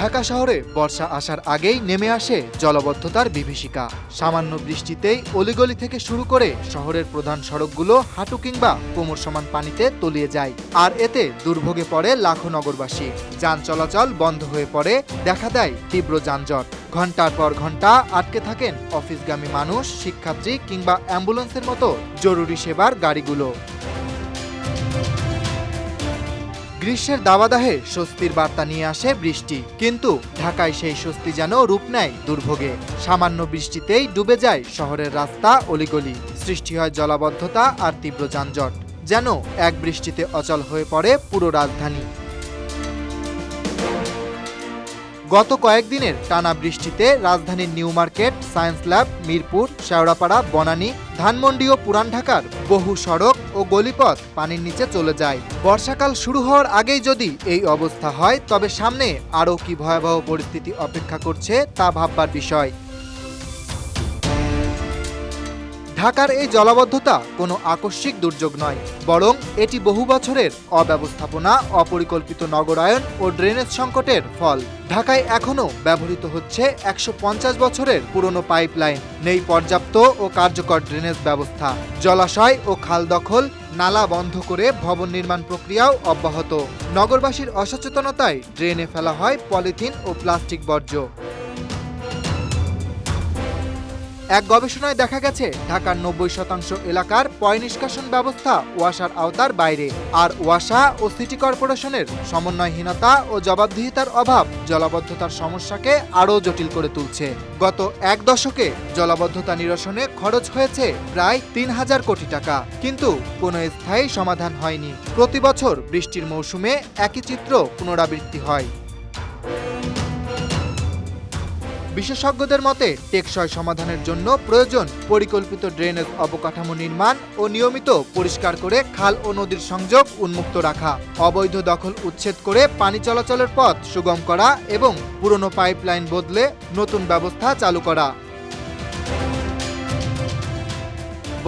ঢাকা শহরে বর্ষা আসার আগেই নেমে আসে জলবদ্ধতার বিভীষিকা। সামান্য বৃষ্টিতেই অলিগলি থেকে শুরু করে শহরের প্রধান সড়কগুলো হাঁটু কিংবা কোমর সমান পানিতে তলিয়ে যায়। আর এতে দুর্ভোগে পড়ে লাখো নগরবাসী। যান চলাচল বন্ধ হয়ে পড়ে, দেখা দেয় তীব্র যানজট। ঘণ্টার পর ঘণ্টা আটকে থাকেন অফিসগামী মানুষ, শিক্ষার্থী কিংবা অ্যাম্বুলেন্সের মতো জরুরি সেবার গাড়িগুলো। গ্রীষ্মের দাবাদাহে স্বস্তির বার্তা নিয়ে আসে বৃষ্টি। কিন্তু ঢাকায় সেই স্বস্তি যেন রূপ নেয় দুর্ভোগে। সামান্য বৃষ্টিতেই ডুবে যায় শহরের রাস্তা অলিগলি। সৃষ্টি হয় জলাবদ্ধতা আর তীব্র যানজট, যেন এক বৃষ্টিতে অচল হয়ে পড়ে পুরো রাজধানী। গত কয়েকদিনের টানা বৃষ্টিতে রাজধানীর New Market, science lab, Mirpur, Shewrapara, Banani Dhanmondi ও পুরান ঢাকার বহু সড়ক ও গলিপথ পানির নিচে চলে যায়। বর্ষাকাল শুরু হওয়ার আগেই যদি এই অবস্থা হয়, তবে সামনে আরও কি ভয়াবহ পরিস্থিতি অপেক্ষা করছে তা ভাববার বিষয়। ঢাকার এই জলাবদ্ধতা কোনো আকস্মিক দুর্যোগ নয়, বরং এটি বহু বছরের অব্যবস্থাপনা, অপরিকল্পিত নগরায়ন ও ড্রেনেজ সংকটের ফল। ঢাকায় এখনও ব্যবহৃত হচ্ছে একশো পঞ্চাশ বছরের পুরনো পাইপলাইন, নেই পর্যাপ্ত ও কার্যকর ড্রেনেজ ব্যবস্থা। জলাশয় ও খাল দখল, নালা বন্ধ করে ভবন নির্মাণ প্রক্রিয়াও অব্যাহত। নগরবাসীর অসচেতনতায় ড্রেনে ফেলা হয় পলিথিন ও প্লাস্টিক বর্জ্য। এক গবেষণায় দেখা গেছে, ঢাকার নব্বই শতাংশ এলাকার পয় নিষ্কাশন ব্যবস্থা ওয়াসার আওতার বাইরে। আর ওয়াসা ও সিটি কর্পোরেশনের সমন্বয়হীনতা ও জবাবদিহিতার অভাব জলাবদ্ধতার সমস্যাকে আরও জটিল করে তুলছে। গত এক দশকে জলাবদ্ধতা নিরসনে খরচ হয়েছে প্রায় তিন হাজার কোটি টাকা। কিন্তু কোনো স্থায়ী সমাধান হয়নি। প্রতি বছর বৃষ্টির মৌসুমে একই চিত্র পুনরাবৃত্তি হয়। বিশেষজ্ঞদের মতে, টেকসই সমাধানের জন্য প্রয়োজন পরিকল্পিত ড্রেনেজ অবকাঠামো নির্মাণ ও নিয়মিত পরিষ্কার করে খাল ও নদীর সংযোগ উন্মুক্ত রাখা, অবৈধ দখল উচ্ছেদ করে পানি চলাচলের পথ সুগম করা এবং পুরনো পাইপলাইন বদলে নতুন ব্যবস্থা চালু করা।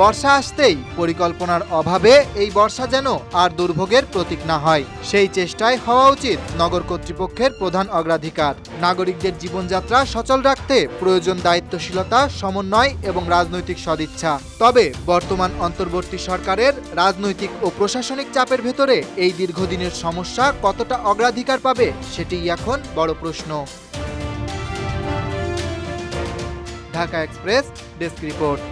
বর্ষা আসতেই পরিকল্পনার অভাবে এই বর্ষা যেন আর দুর্ভোগের প্রতীক না হয়। সেই চেষ্টায় হওয়া উচিত নগর কর্তৃপক্ষের প্রধান অগ্রাধিকার। নাগরিকদের জীবনযাত্রা সচল রাখতে প্রয়োজন দায়িত্বশীলতা, সমন্বয় এবং রাজনৈতিক সদিচ্ছা। তবে বর্তমান অন্তর্বর্তী সরকারের রাজনৈতিক ও প্রশাসনিক চাপের ভেতরে এই দীর্ঘদিনের সমস্যা কতটা অগ্রাধিকার পাবে সেটিই এখন বড় প্রশ্ন। Dhaka express, desk report.